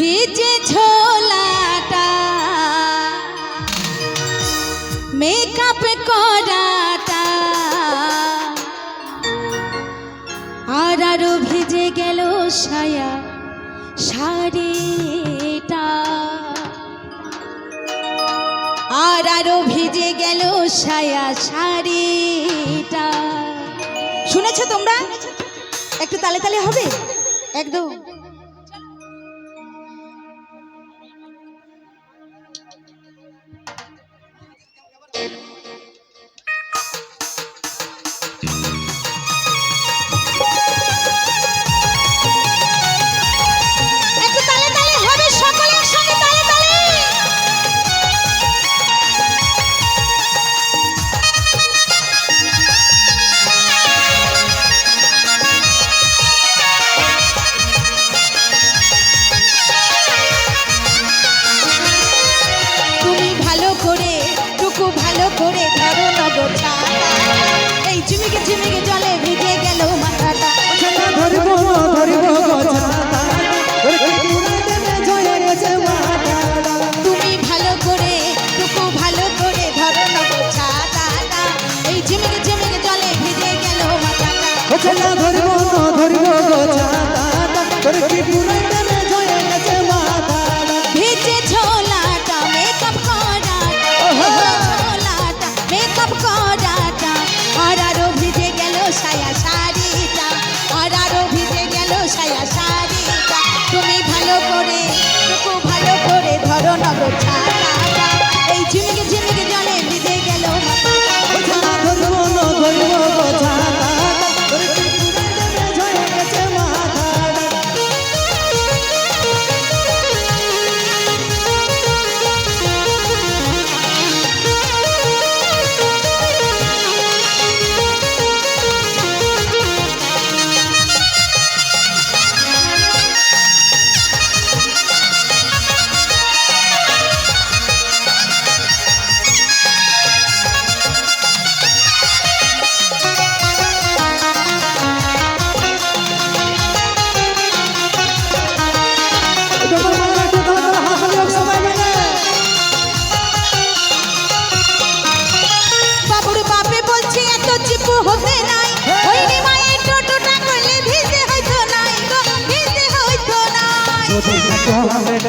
ভিজে ছোলাটা মেকআপ করাটা। আর আরও ভিজে গেল সায়া শাড়িটা। আর আরও ভিজে গেল সায়া শাড়িটা। শুনেছো তোমরা? একটু তালে তালে হবে? একদম। মাথাটা ওছলা ধরিব ধরিব গছাতা ওরে কি পুরাই দেবে জয়ে গেছে মাতালা ভিজে ছোলাটা মেকআপ করাটা মেকআপ করাটা। আর আরও ভিজে গেল সায়া শাড়িটা আর আরও ভিজে গেল সায়া শাড়িটা। তুমি ভালো করে টুকু ভালো করে ধরো ছাতাটা। এই ঝিমিকে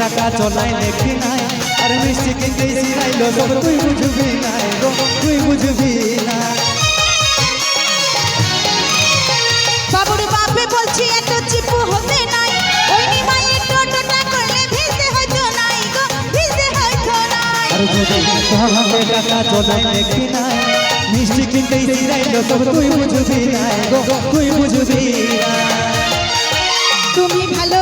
টাকা চলাই লেখি নাই। আর মিষ্টি কিনতে সিরাইলো তুই বুঝবি নাই গো তুই বুঝবি না বাবুর বাপে বলছে এত চিপু হতে নাই। ওই টোটোটা করলে ভিজে হইতো নাই গো ভিজে হইতো নাই। আর যদি টাকা চলাই লেখি নাই মিষ্টি কিনতে সিরাইলো সব তুই বুঝবি নাই গো তুই বুঝবি না তুমি ভালো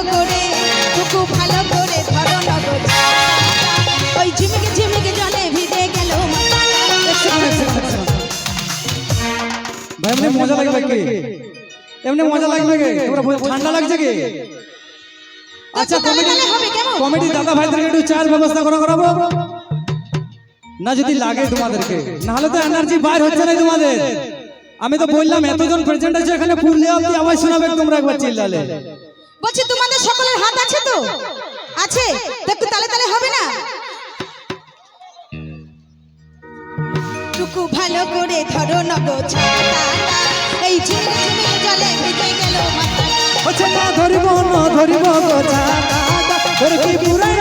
এমনি মজা লাগবে কি? এমনি মজা লাগবে কি? তোমরা ঠান্ডা লাগছে কি? আচ্ছা কেমন? কমিটি দাদা ভাইদেরকে একটু চার ব্যবস্থা করা করাবো। না যদি লাগে তোমাদেরকে। নাহলে তো এনার্জি বাইর হচ্ছে না তোমাদের। আমি তো বললাম এতজন প্রেজেন্ট আছে এখানে পুরুলিয়া অব্দি আওয়াজ শোনাবে তোমরা একবার চিল্লালে। বলছি তোমাদের সকলের হাত আছে তো? আছে? একটু তালে তালে হবে না? টুকু ভালো করে ধরো নগো ছাতা। এই ঝিমিকে ঝিমিকে জলে ভিজে গেল মাথা না ধরিব না, ধরিব গো ছাতা। ধরে কি পুরাই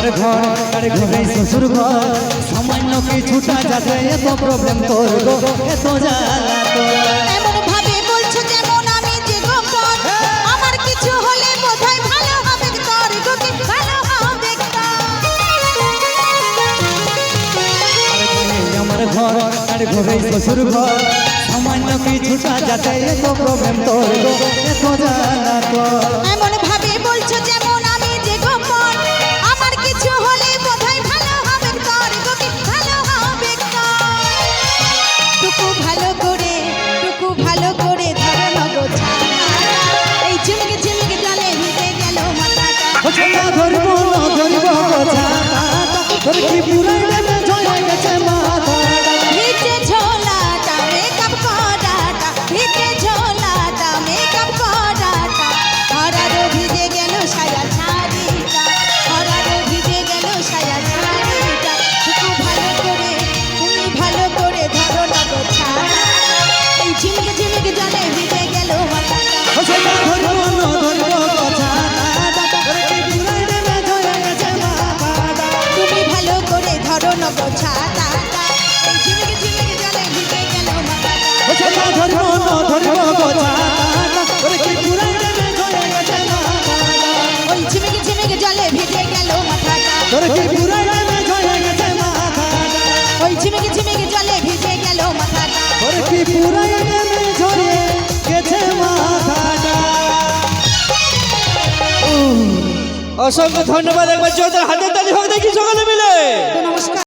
বাবার ঘর আর ঘরে শ্বশুর ঘর। সামান্য কিছুটা যাতে এত প্রবলেম তোর এত জ্বালা তোর। ঘর আর ঘরে শ্বশুর ঘর। সামান্য কিছুটা যাতে এত প্রবলেম তোর এত জ্বালা তোর। ত্রিপুরায় অসংখ্য ধন্যবাদ একবার জোরদার হাতের তালি হোক দেখি সকলে মিলে। নমস্কার।